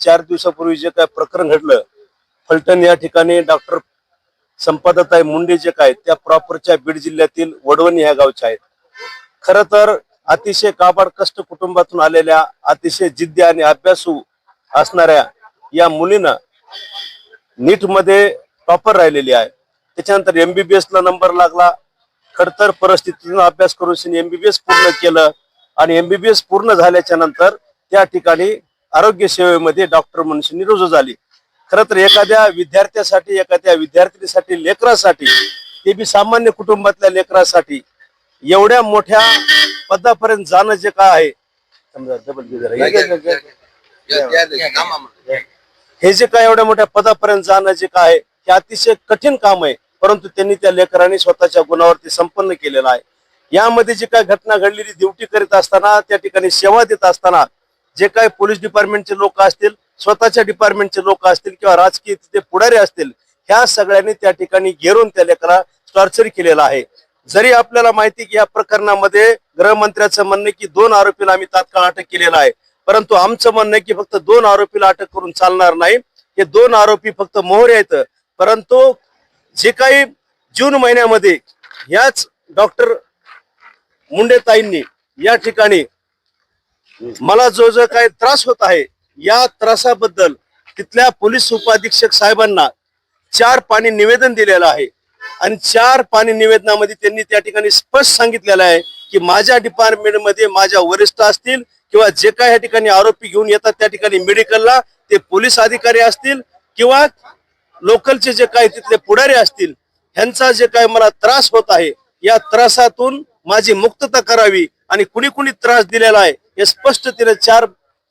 चार दिवसापूर्वी जे काय प्रकरण घडलं फलटण या ठिकाणी डॉक्टर संपादकताई मुंडे जे काय त्या प्रॉपरच्या बीड जिल्ह्यातील वडवणी ह्या गावच्या आहेत. खर तर अतिशय काबाड कष्ट कुटुंबातून आलेल्या अतिशय जिद्दी आणि अभ्यासू असणाऱ्या या मुलीनं नीटमध्ये प्रॉपर टॉपर राहिलेली आहे. त्याच्यानंतर एमबीबीएस ला नंबर लागला. खडतर परिस्थितीतून अभ्यास करून एमबीबीएस पूर्ण केलं आणि एमबीबीएस पूर्ण झाल्याच्यानंतर त्या ठिकाणी आरोग्य सेवेमध्ये डॉक्टर म्हणून रुजू झाली. खरं तर एखाद्या विद्यार्थ्यासाठी एखाद्या विद्यार्थिनीसाठी लेकरासाठी ते बी सामान्य कुटुंबातल्या लेकरासाठी एवढ्या मोठ्या पदापर्यंत जाणं जे काय आहे समजा डबल. हे जे काय एवढ्या मोठ्या पदापर्यंत जाणं जे काय आहे हे अतिशय कठीण काम आहे. परंतु त्यांनी त्या लेकरांनी स्वतःच्या गुणावरती संपन्न केलेलं आहे. यामध्ये जे काय घटना घडलेली ड्युटी करीत असताना त्या ठिकाणी सेवा देत असताना जे काही पोलीस डिपार्टमेंटचे लोक असतील स्वतःच्या डिपार्टमेंटचे लोक असतील किंवा राजकीय तिथे पुढारी असतील ह्या सगळ्यांनी त्या ठिकाणी घेरून त्या लेखाला टॉर्चर केलेला आहे. जरी आपल्याला माहिती की या प्रकरणामध्ये गृहमंत्र्याचं म्हणणं की दोन आरोपीला आम्ही तात्काळ अटक केलेला आहे. परंतु आमचं म्हणणं की फक्त दोन आरोपीला अटक करून चालणार नाही. हे दोन आरोपी फक्त मोहरे आहेत. परंतु जे काही जून महिन्यामध्ये याच डॉक्टर मुंडेताईंनी या ठिकाणी मला जो जो काही त्रास होत आहे या त्रासाबद्दल तिथल्या पोलीस उपाधीक्षक साहेबांना चार पाणी निवेदन दिलेलं आहे. आणि चार पाणी निवेदनामध्ये त्यांनी त्या ठिकाणी स्पष्ट सांगितलेलं आहे की माझ्या डिपार्टमेंटमध्ये माझ्या वरिष्ठ असतील किंवा जे काही या ठिकाणी आरोपी घेऊन येतात त्या ठिकाणी मेडिकलला ते पोलीस अधिकारी असतील किंवा लोकलचे जे काही तिथले पुढारी असतील ह्यांचा जे काही मला त्रास होत आहे या त्रासातून माझी मुक्तता करावी आणि कुणी कुणी त्रास दिलेला आहे हे स्पष्ट तिने चार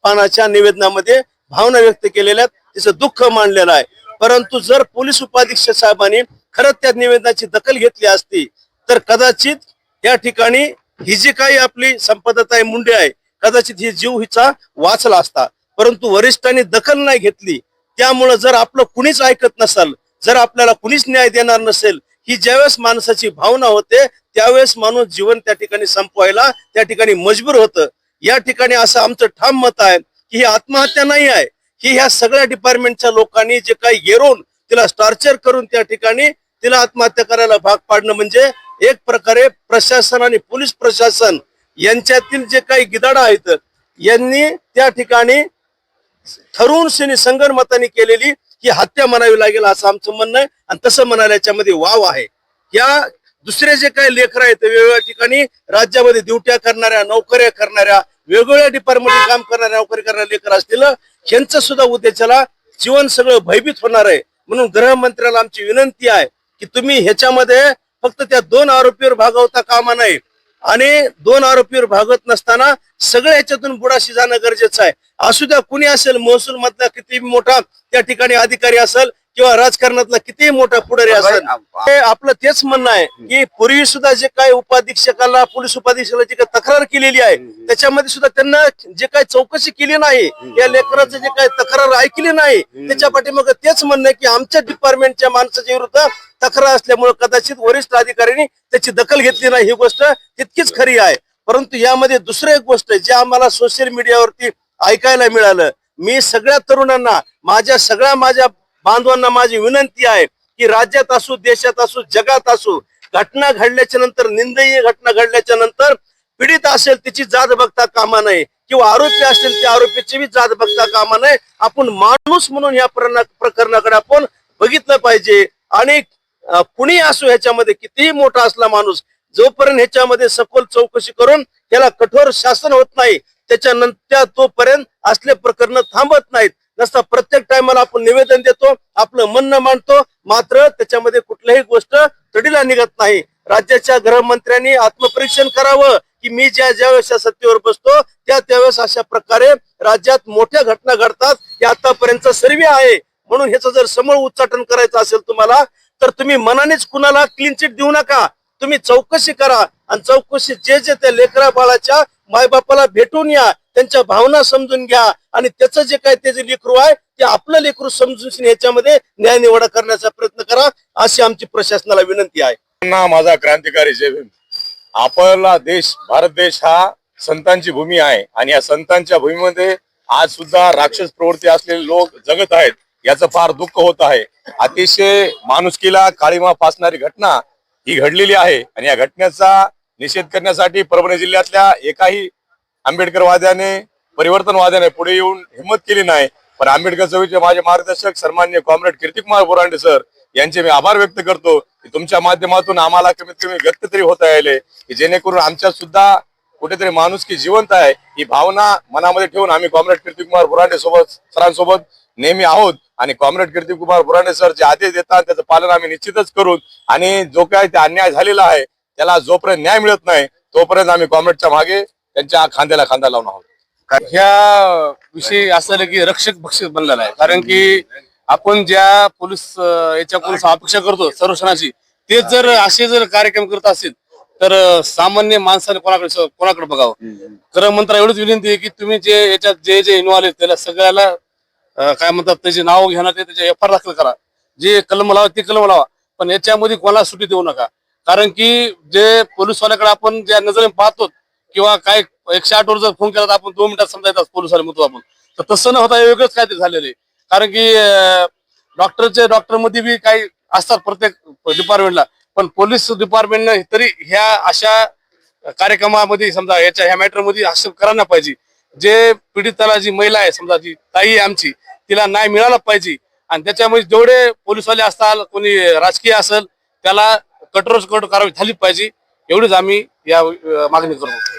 पानाच्या निवेदनामध्ये भावना व्यक्त केलेल्या तिचं दुःख मांडलेलं आहे. परंतु जर पोलीस उपाधीक्षक साहेबांनी खरंच त्या निवेदनाची दखल घेतली असती तर कदाचित या ठिकाणी ही जी काही आपली संपदाताई मुंडे आहे कदाचित ही जीव हिचा वाचला असता. परंतु वरिष्ठांनी दखल नाही घेतली. त्यामुळं जर आपलं कुणीच ऐकत नसेल जर आपल्याला कुणीच न्याय देणार नसेल ही ज्यावेळेस माणसाची भावना होते त्यावेळेस माणूस जीवन त्या ठिकाणी संपवायला त्या ठिकाणी मजबूर होतं. या ठिकाणी असं आमचं ठाम मत आहे की ही आत्महत्या नाही आहे. ही ह्या सगळ्या डिपार्टमेंटच्या लोकांनी जे काही येरून तिला टॉर्चर करून त्या ठिकाणी तिला आत्महत्या करायला भाग पाडणं म्हणजे एक प्रकारे प्रशासन आणि पोलीस प्रशासन यांच्यातील जे काही गिदाडा आहेत यांनी त्या ठिकाणी ठरवून श्रेणी संगणमताने केलेली ही हत्या म्हणावी लागेल असं आमचं म्हणणं आहे. आणि तसं म्हणायला याच्यामध्ये वाव आहे. या दुसरे जे काही लेकर आहेत वेगवेगळ्या ठिकाणी राज्यामध्ये ड्युट्या करणाऱ्या नोकऱ्या करणाऱ्या वेगवेगळ्या डिपार्टमेंट काम करणाऱ्या नोकरी करणाऱ्या लेकर असतील यांचं सुद्धा उद्याच्याला जीवन सगळं भयभीत होणार आहे. म्हणून गृहमंत्र्याला आमची विनंती आहे की तुम्ही ह्याच्यामध्ये फक्त त्या दोन आरोपीवर भागवता कामा नये. आणि दोन आरोपीवर भागवत नसताना सगळ्या ह्याच्यातून बुडाशी जाणं गरजेचं आहे. असू द्या कुणी असेल महसूल मधला किती मोठा त्या ठिकाणी अधिकारी असेल किंवा राजकारणातला कितीही मोठा पुढारी असेल ते आपलं तेच म्हणणं आहे की पूर्वी सुद्धा जे काही उपाधीक्षकाला पोलीस उपाधीक्षकाला जी काही तक्रार केलेली आहे त्याच्यामध्ये सुद्धा त्यांना जे काही चौकशी केली नाही या लेकराचं जे काही तक्रार ऐकली नाही त्याच्या पाठीमागे तेच म्हणणं आहे की आमच्या डिपार्टमेंटच्या माणसाच्या विरुद्ध तक्रार असल्यामुळे कदाचित वरिष्ठ अधिकाऱ्यांनी त्याची दखल घेतली नाही. ही गोष्ट तितकीच खरी आहे. परंतु यामध्ये दुसरं एक गोष्ट आहे जे आम्हाला सोशल मीडियावरती ऐकायला मिळालं मी सगळ्या तरुणांना माझ्या सगळ्या माझ्या बांधवांना माझी विनंती आहे की राज्यात असू देशात असू जगात असू घटना घडल्याच्या नंतर निंदनीय घटना घडल्याच्या नंतर पीडित असेल तिची जात बघता कामा नये किंवा आरोपी असेल त्या आरोपीची बी जात बघता कामा नये. आपण माणूस म्हणून या प्रकरणाकडे आपण बघितलं पाहिजे. आणि कुणी असो ह्याच्यामध्ये कितीही मोठा असला माणूस जोपर्यंत ह्याच्यामध्ये सखोल चौकशी करून त्याला कठोर शासन होत नाही त्याच्यानंतर तोपर्यंत असले प्रकरण थांबत नाहीत. नसता प्रत्येक टायमाला आपण निवेदन देतो आपलं म्हणणं मांडतो मात्र त्याच्यामध्ये कुठल्याही गोष्ट तडीला निघत नाही. राज्याच्या गृहमंत्र्यांनी आत्मपरीक्षण करावं की मी ज्या ज्या वेळेस या सत्तेवर बसतो त्या त्यावेळेस अशा प्रकारे राज्यात मोठ्या घटना घडतात हे आतापर्यंत सर्वे आहे. म्हणून ह्याचं जर समोर उच्चाटन करायचं असेल तुम्हाला तर तुम्ही मनानेच कुणाला क्लीन चिट देऊ नका. तुम्ही चौकशी करा आणि चौकशी जे जे त्या लेकरा बाळाच्या मायबापाला भेटून या. त्यांच्या भावना समजून घ्या आणि त्याचं जे काय त्याचे लेकरू आहे ते आपलं लेकरू समजून याच्यामध्ये न्याय निवाडा करण्याचा प्रयत्न करा अशी आमची प्रशासनाला विनंती आहे. ना माझा क्रांतिकारी जय आपला देश भारत देश हा संतांची भूमी आहे आणि या संतांच्या भूमीमध्ये आज सुद्धा राक्षस प्रवृत्ती असलेले लोक जगत आहेत याचं फार दुःख होत आहे. अतिशय माणुसकीला काळीमा फासणारी घटना ही घडलेली आहे आणि या घटनेचा निषेध करण्यासाठी परभणी जिल्ह्यातल्या एकाही आंबेडकरवाद्याने परिवर्तनवाद्याने पुढे येऊन हिंमत केली नाही. पण आंबेडकर चवीचे माझे मार्गदर्शक सन्मान्य कॉम्रेड कीर्तिकुमार बोरांडे सर यांचे मी आभार व्यक्त करतो की तुमच्या माध्यमातून आम्हाला कमीत कमी व्यक्त तरी होता यायले की जेणेकरून आमच्या सुद्धा कुठेतरी माणूस की जिवंत आहे ही भावना मनामध्ये ठेवून आम्ही कॉम्रेड कीर्तिकुमार बुरांडे सोबत सरांसोबत नेहमी आहोत. आणि कॉम्रेड कीर्तिकुमार बुरांडे सर जे आदेश देतात त्याचं पालन आम्ही निश्चितच करू आणि जो काय ते अन्याय झालेला आहे त्याला जोपर्यंत न्याय मिळत नाही तोपर्यंत आम्ही कॉम्रेडच्या मागे त्यांच्या खांद्याला खांदा लावून आहोत. ह्या विषयी असं की रक्षक भक्षक बनलेला आहे. कारण की आपण ज्या पोलीस याच्याकडून अपेक्षा करतो संरक्षणाची तेच जर असे जर कार्यक्रम करत असतील तर सामान्य माणसाने कोणाकडे कोणाकडे बघावं? खरं मंत्र एवढीच विनंती आहे की तुम्ही जे याच्यात जे जे इन्व्हॉल्व आहेत त्याला सगळ्याला काय म्हणतात त्याचे नाव घेणार ते त्याचे एफ आर दाखल करा. जे कलम लावा ते कलम लावा. पण याच्यामध्ये कोणाला सुट्टी देऊ नका. कारण की जे पोलीसवाल्याकडे आपण ज्या नजरेने पाहतो किंवा काय एकशे आठ वर जर फोन केला तर आपण दोन मिनिटात समजा येतात पोलिसवाले म्हणतो आपण तर तसं न होता वेगळंच काहीतरी झालेलं आहे. कारण की डॉक्टरचे डॉक्टरमध्ये बी काही असतात प्रत्येक डिपार्टमेंटला पण पोलीस डिपार्टमेंटनं तरी ह्या अशा कार्यक्रमामध्ये समजा याच्या ह्या मॅटरमध्ये हस्तक्षेप करायला पाहिजे. जे पीडिताला जी महिला आहे समजा जी ताई आहे आमची तिला न्याय मिळाला पाहिजे. आणि त्याच्यामध्ये जेवढे पोलीसवाले असतात कोणी राजकीय असेल त्याला कठोर कठोर कारवाई झाली पाहिजे. एवढीच आम्ही या मागणी करतो